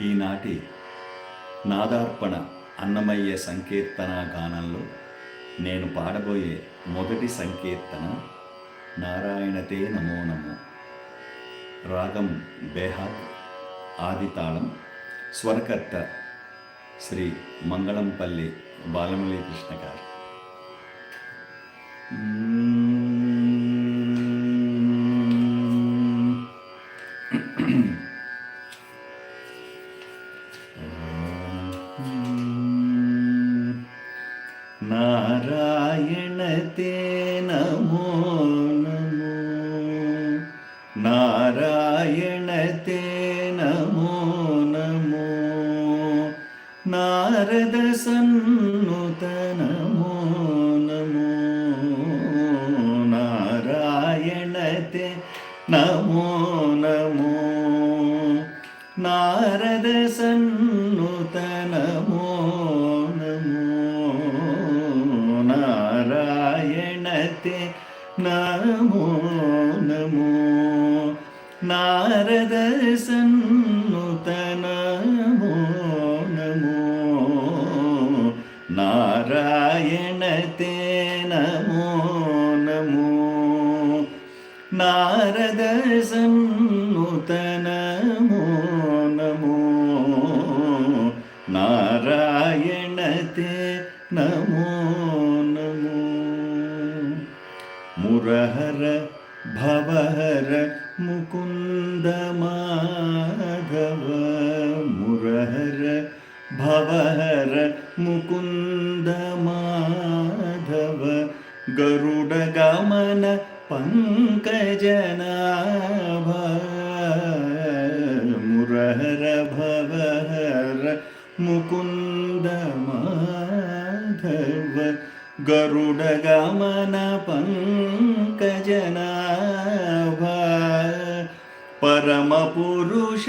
ఈనాటి నాదార్పణ అన్నమయ్య సంకీర్తన గానంలో నేను పాడబోయే మొదటి సంకీర్తన నారాయణతే నమో నమో. రాగం బేహాగ్ ఆదితాళం స్వరకర్త శ్రీ మంగళంపల్లి బాలమురళీ కృష్ణ గారు. నమో నమో నారద సన్నుత నమో నమో నారాయణ తే నమో నమో నారద సన్నుత నమో నమో నారాయణ नारदसन्नुतनमो नमो नारायणते नमो नमो मुरहर भवहर मुकुन्दमाधव मुरहर भवहर मुकुन्द पङ्कजनाभ मुरहर भवहर मुकुन्दमाधव गरुडगमन पङ्कजनाभ परमपुरुष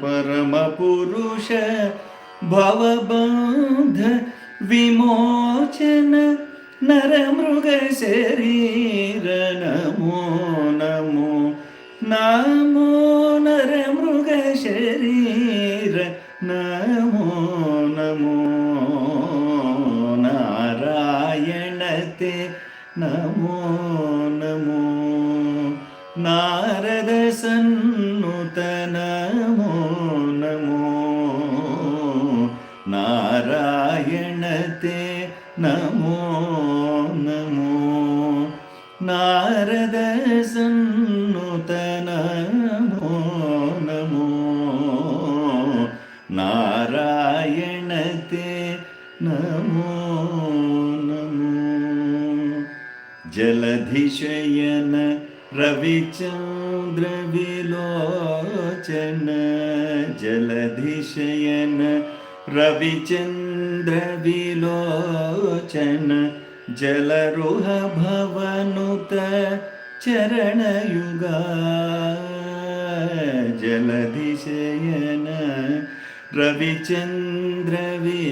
परम पुरुष भवबन्ध വിമോചന നരമൃഗശരീരനമോ നമോ നമോ നമോ നമോ നമോ നാരായണത്തെ നമോ നമോ? നാര നാരായണത്തെ नमो नमो। जलधिशयन रविचन्द्र विलोचन। जलधिशयन रविचन्द्र विलोचन। जलरुह भवनुत चरणयुगा। जलधिशयन रविचन्द्र विलोचन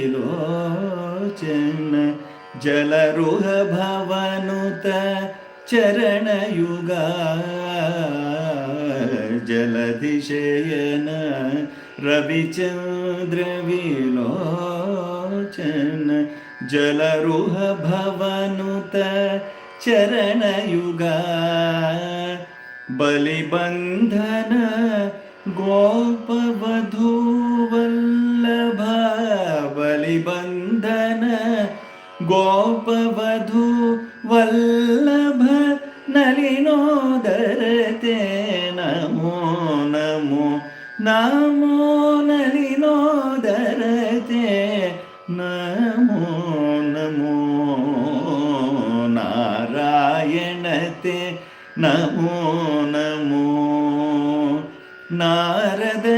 जलरुह भवनुत चरणयुगा जलधिशयन रविचन्द्र विलोचन जलरुह भवनुत चरणयुगा बलिबंधन गोपवधू निबन्धन गोपवधू वल्लभ नलिनोदरते नमो नमो नमो नलिनोदरते नमो नमो नारायणते नमो नमो नारदसन्नुत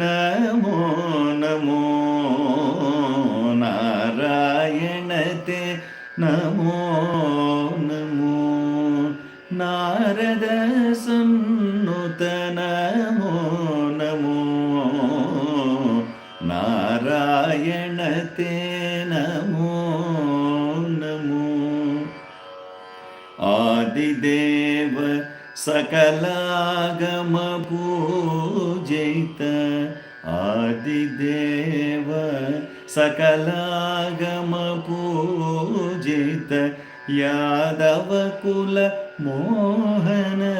नमो नमो நாராயண தே நமோ நமோ. ஆதிதேவ சகலாகம பூஜைத்த ஆதிதேவ सकलागम पूजित यादवकुल मोहनरूप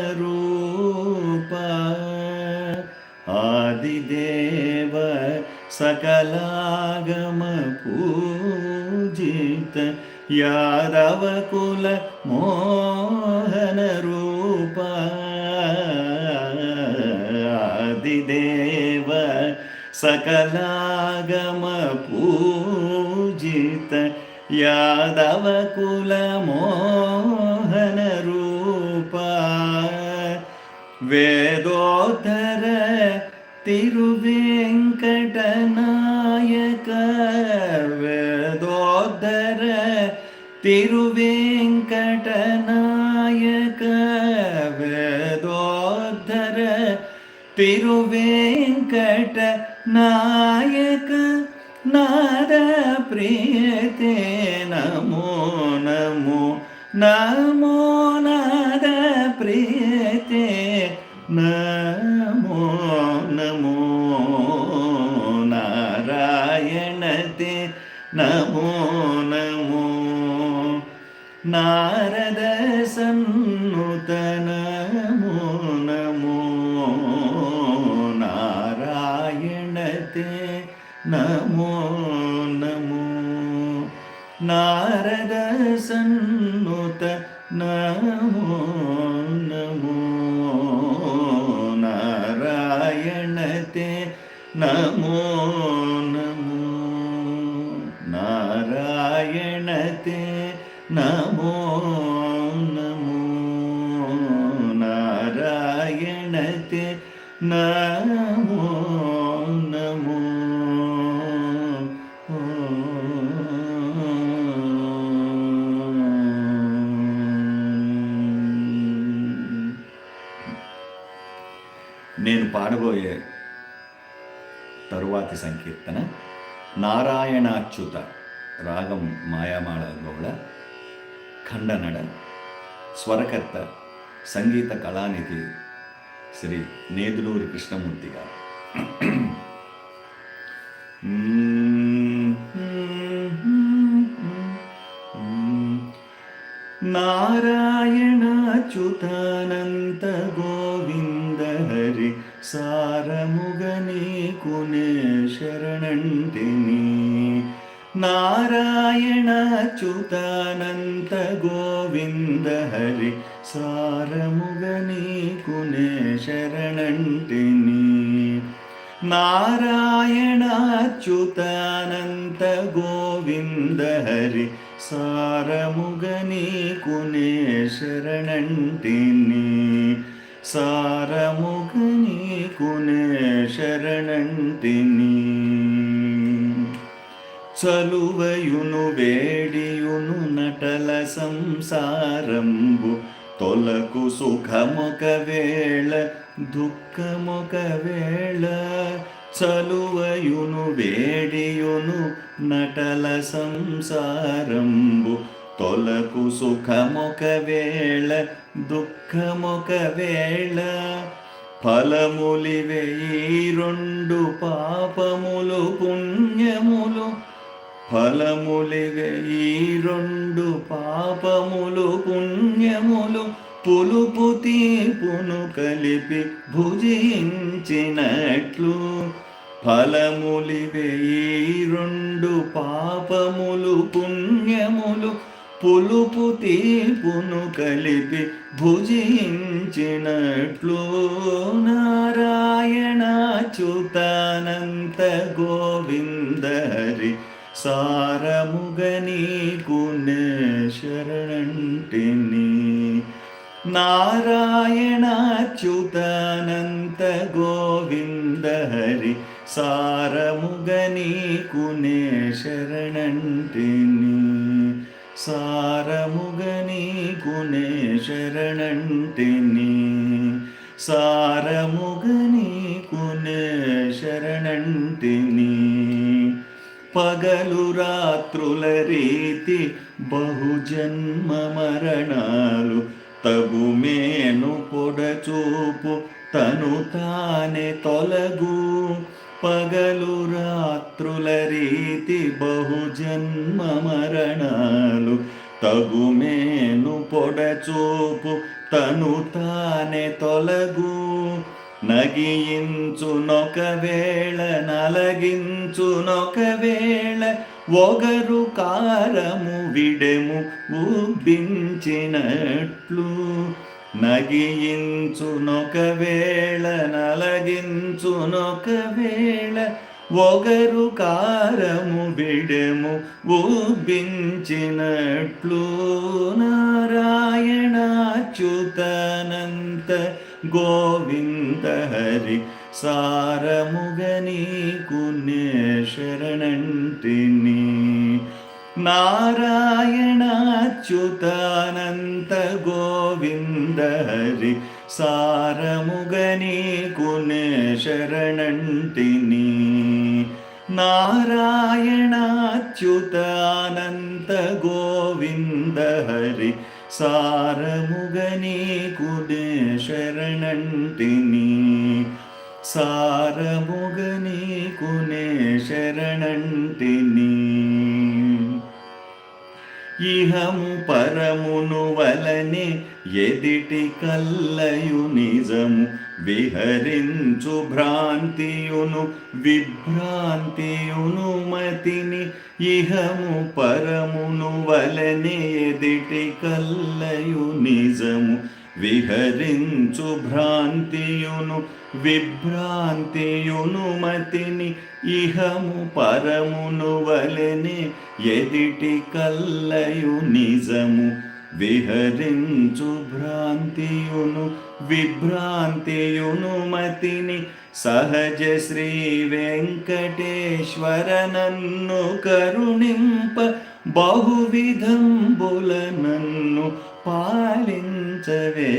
आदिदेव सकलागमपूजित यादवकुलमोहनरूप आदिदेव सकलागमपूजित यादवकुलमोहनरूप वेदोत्तर तिरुवेङ् തിരുവേങ്കടനായക വേദോദ്ധര തിരുവേങ്കട നായക നാരപ്രിയതേ നമോ നമോ നമോ നമോ നാരദസൻ నేను తరువాతి సంకీర్తన నారాయణాచ్యుత రాగం మాయామాళ గౌడ ఖండనడ స్వరకర్త సంగీత కళానిధి శ్రీ నేదులూరి కృష్ణమూర్తి గారు. గోవింద హరి సారముగని కునే శరణంటిని నారాయణాచ్యుతానంత గోవింద హరి సారముగని కునే శరణంటిని సారముగని కునే శరణంటిని చలువయును వేడియును నటల సంసారంబు. తొలకు సుఖమొక వేళ దుఃఖమొక వేళ. చలువయును వేడియును నటల సంసారంబు. తొలకు సుఖమొక వేళ దుఃఖమొక వేళ. ఫలములివే రెండు పాపములు పుణ్య ఫలములివే ఈ రెండు పాపములు పుణ్యములు పులుపు తీపును కలిపి భుజించినట్లు. ఫలములివే ఈ రెండు పాపములు పుణ్యములు పులుపు తీపును కలిపి భుజించినట్లు. నారాయణాచ్యుతానంత గోవింద സാരമുഖനീ ഗുണ ശരണി നാരായണച്യുതാനന്ത ഗോവിന്ദ ഹരി സാരമുഖനീ ഗുണ ശരണി സാരമുഖനീ ഗുണ ശരണി സാരമുഖനീ ഗുണ ശരണി పగలు రాత్రుల రీతి బహుజన్మ మరణాలు తగుమేను పొడచూపు తను తానే తొలగు. పగలు రాత్రుల రీతి బహుజన్మ మరణాలు తగుమేను పొడచూపు తను తానే తొలగు. నగియించునొక వేళ నలగించునొక వేళ ఒగరు కారము విడెము ఉబ్బించినట్లు నగియించునొక వేళ నలగించునొక వేళ ఒగరు కారము విడెము ఉబ్బించినట్లు నారాయణాచ్యుతనంత గోవింద హరి సారముగని కున్య శరణంటిని నారాయణాచ్యుతానంత గోవింద హరి సారముగని కునే శరణంటిని నారాయణాచ్యుతానంత గోవింద హరి సారముగని కునే శరణంటిని సారముగని కునే శరణంటిని ఇహం పరమును వలనే ఎదిటి కల్లయు నిజము విహరించు భ్రాంతియును విభ్రాంతియును మతిని ఇహము పరమును వలనే ఎదిటి కల్లయు నిజము విహరించు భ్రాంతియును విభ్రాంతియును మతిని ఇహము పరమును వలెనే ఎదిటి కల్లయు నిజము. విహరించు భ్రాంతియును విభ్రాంతియును మతిని. సహజ శ్రీ వెంకటేశ్వర నన్ను కరుణింప బహువిధంబుల నన్ను పాలించవే.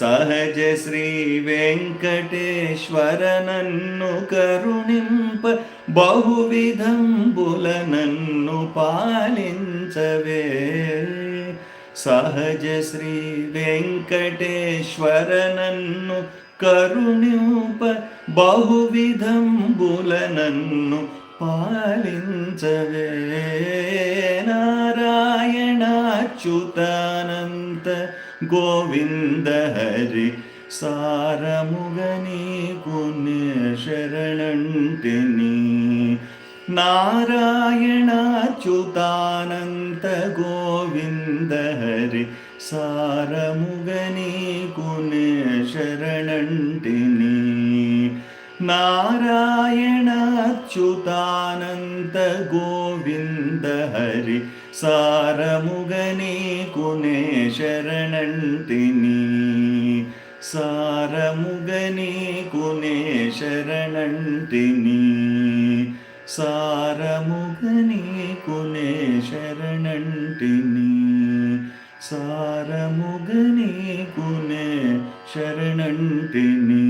సహజ శ్రీ వెంకటేశ్వర నన్ను కరుణింప బహువిధంబుల నన్ను పాలించ సహజ శ్రీ వెంకటేశ్వర నన్ను కరుణింప బహువిధంబుల నన్ను పాలించవే నారాయణాచ్యుతానంత గోవింద హరి సారముగని పుణ్య శరణంటిని. നാരായണാച്യുതാനന്ദ ഗോവിന്ദ ഹരി സാരമുഗനീ കുനേ ശരണണ്ടിനി നാരായണാച്യുതാനന്ദ ഗോവിന്ദ ഹരി സാരമുഗനീ കുനേ ശരണണ്ടിനി സാരമുഗനീ കുനേ ശരണണ്ടിനി సారముగని కునే శరణంటిని. సారముగని కునే శరణంటిని.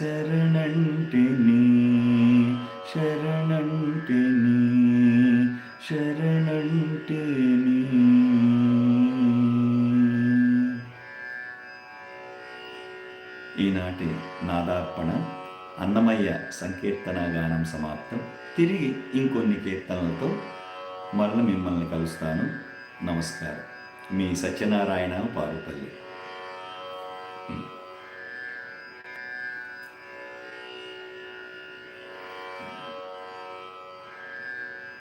శరణంటిని శరణంటిని శరణంటిని. ఈనాటి నాదార్పణ అన్నమయ్య సంకీర్తన గానం సమాప్తం. తిరిగి ఇంకొన్ని కీర్తనలతో మరల మిమ్మల్ని కలుస్తాను. నమస్కారం. మీ సత్యనారాయణ పారుపల్లి.